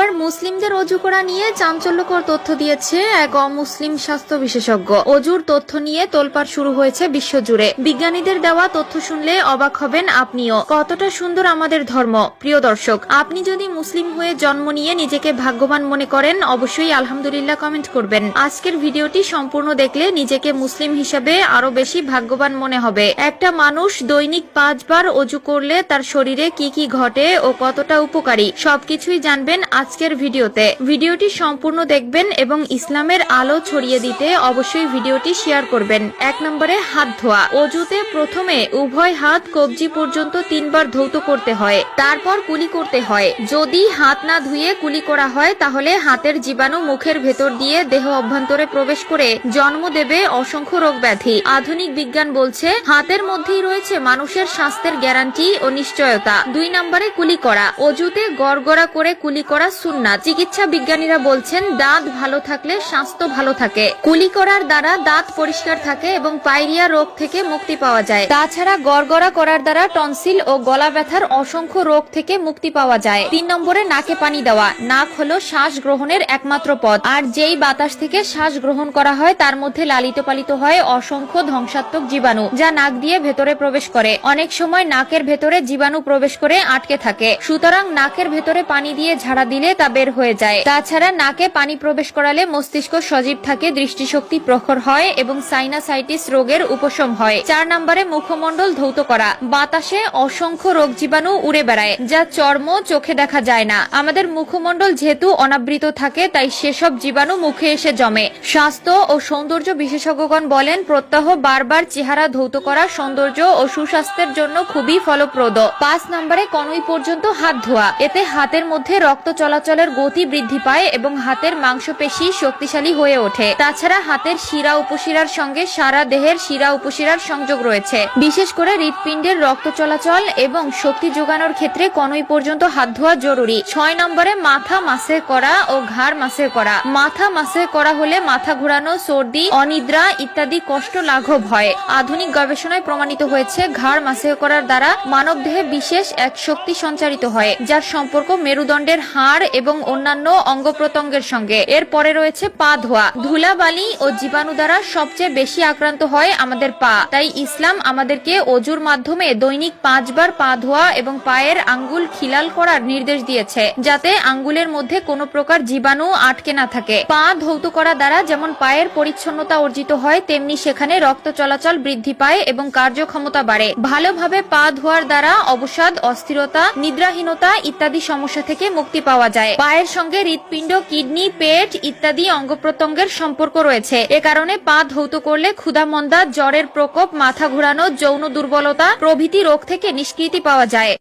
এবার মুসলিমদের অজু করা নিয়ে চাঞ্চল্যকর তথ্য দিয়েছে এক অমুসলিম স্বাস্থ্য বিশেষজ্ঞ। অজুর তথ্য নিয়ে তোলপাড় শুরু হয়েছে বিশ্বজুড়ে। বিজ্ঞানীদের দেওয়া তথ্য শুনলে অবাক হবেন আপনিও। কতটা সুন্দর আমাদের ধর্ম। প্রিয় দর্শক, আপনি যদি মুসলিম হয়ে জন্ম নিয়ে নিজেকে ভাগ্যবান মনে করেন, অবশ্যই আলহামদুলিল্লাহ কমেন্ট করবেন। আজকের ভিডিওটি সম্পূর্ণ দেখলে নিজেকে মুসলিম হিসেবে আরও বেশি ভাগ্যবান মনে হবে। একটা মানুষ দৈনিক পাঁচবার অজু করলে তার শরীরে কি কি ঘটে ও কতটা উপকারী, সবকিছুই জানবেন আজকের ভিডিওতে। ভিডিওটি সম্পূর্ণ দেখবেন এবং ইসলামের আলো ছড়িয়ে দিতে অবশ্যই ভিডিওটি শেয়ার করবেন। এক নম্বরে হাত ধোয়া। অজুতে প্রথমে উভয় হাত কবজি পর্যন্ত তিনবার ধৌত করতে হয়। তারপর কুলি করতে হয়। যদি হাত না ধুয়ে কুলি করা হয়, তাহলে হাতের জীবাণু মুখের ভেতর দিয়ে দেহ অভ্যন্তরে প্রবেশ করে জন্ম দেবে অসংখ্য রোগ ব্যাধি। আধুনিক বিজ্ঞান বলছে, হাতের মধ্যেই রয়েছে মানুষের স্বাস্থ্যের গ্যারান্টি ও নিশ্চয়তা। দুই নম্বরে কুলি করা। অজুতে গড়গড়া করে কুলি করা সুন্নাত চিকিৎসা বিজ্ঞানীরা বলছেন, দাঁত ভালো থাকলে স্বাস্থ্য ভালো থাকে। কুলি করার দ্বারা দাঁত পরিষ্কার থাকে এবং পাইরিয়া রোগ থেকে মুক্তি পাওয়া যায়। তাছাড়া গড়গড়া করার দ্বারা টনসিল ও গলা ব্যথার অসংখ্য রোগ থেকে মুক্তি পাওয়া যায়। তিন নম্বরে, নাকে পানি দেওয়া। নাক হলো শ্বাস গ্রহণের একমাত্র পথ। আর যেই বাতাস থেকে শ্বাস গ্রহণ করা হয়, তার মধ্যে লালিত পালিত হয় অসংখ্য ধ্বংসাত্মক জীবাণু, যা নাক দিয়ে ভেতরে প্রবেশ করে। অনেক সময় নাকের ভেতরে জীবাণু প্রবেশ করে আটকে থাকে। সুতরাং নাকের ভেতরে পানি দিয়ে ঝাড়া দিলে তা বের হয়ে যায়। তাছাড়া নাকে পানি প্রবেশ করালে মস্তিষ্ক সজীব থাকে, দৃষ্টিশক্তি প্রখর হয় এবং সাইনাসাইটিস রোগের উপশম হয়। চার নম্বরে মুখমণ্ডল ধৌত করা। বাতাসে অসংখ্য রোগ জীবাণু উড়ে বেড়ায়, যা চর্ম চোখে দেখা যায় না। আমাদের মুখমণ্ডল যেহেতু অনাবৃত থাকে, তাই সেসব জীবাণু মুখে এসে জমে। স্বাস্থ্য ও সৌন্দর্য বিশেষজ্ঞগণ বলেন, প্রত্যহ বারবার চেহারা ধৌত করা সৌন্দর্য ও সুস্বাস্থ্যের জন্য খুবই ফলপ্রদ। পাঁচ নম্বরে কনুই পর্যন্ত হাত ধোয়া। এতে হাতের মধ্যে রক্ত চলাচলের গতি বৃদ্ধি পায় এবং হাতের মাংসপেশি শক্তিশালী হয়ে ওঠে। তাছাড়া হাতের শিরা উপশিরার সঙ্গে সারা দেহের শিরা উপশিরার সংযোগ রয়েছে। বিশেষ করে হৃৎপিণ্ডের রক্ত চলাচল এবং শক্তি যোগানোর ক্ষেত্রে কনই পর্যন্ত হাত ধোয়া জরুরি। ছয় নম্বরে মাথা মাসে করা ও ঘাড় মাসে করা। মাথা মাসে করা হলে মাথা ঘোরানো, সর্দি, অনিদ্রা ইত্যাদি কষ্ট লাঘব হয়। আধুনিক গবেষণায় প্রমাণিত হয়েছে, ঘাড় মাসে করার দ্বারা মানব দেহে বিশেষ এক শক্তি সঞ্চারিত হয়, যার সম্পর্ক মেরুদণ্ডের হাড় এবং অন্যান্য অঙ্গ প্রত্যঙ্গের সঙ্গে। এরপরে রয়েছে পা ধোয়া। ধুলাবালি ও জীবাণু দ্বারা সবচেয়ে বেশি আক্রান্ত হয় আমাদের পা। তাই ইসলাম আমাদেরকে অজুর মাধ্যমে দৈনিক পাঁচবার পা ধোয়া এবং পায়ের আঙ্গুল খিলাল করার নির্দেশ দিয়েছে, যাতে আঙ্গুলের মধ্যে কোনো প্রকার জীবাণু আটকে না থাকে। পা ধৌত করা দ্বারা যেমন পায়ের পরিচ্ছন্নতা অর্জিত হয়, তেমনি সেখানে রক্ত চলাচল বৃদ্ধি পায় এবং কার্যক্ষমতা বাড়ে। ভালোভাবে পা ধোয়ার দ্বারা অবসাদ, অস্থিরতা, নিদ্রাহীনতা ইত্যাদি সমস্যা থেকে মুক্তি পাওয়া যায়। পায়ের সঙ্গে হৃৎপিণ্ড, কিডনি, পেট ইত্যাদি অঙ্গ প্রত্যঙ্গের সম্পর্ক রয়েছে। এ কারণে পা ধৌত করলে ক্ষুধা, মন্দা, জ্বরের প্রকোপ, মাথা ঘোরানো, যৌন দুর্বলতা প্রভৃতি রোগ থেকে নিষ্কৃতি পাওয়া যায়।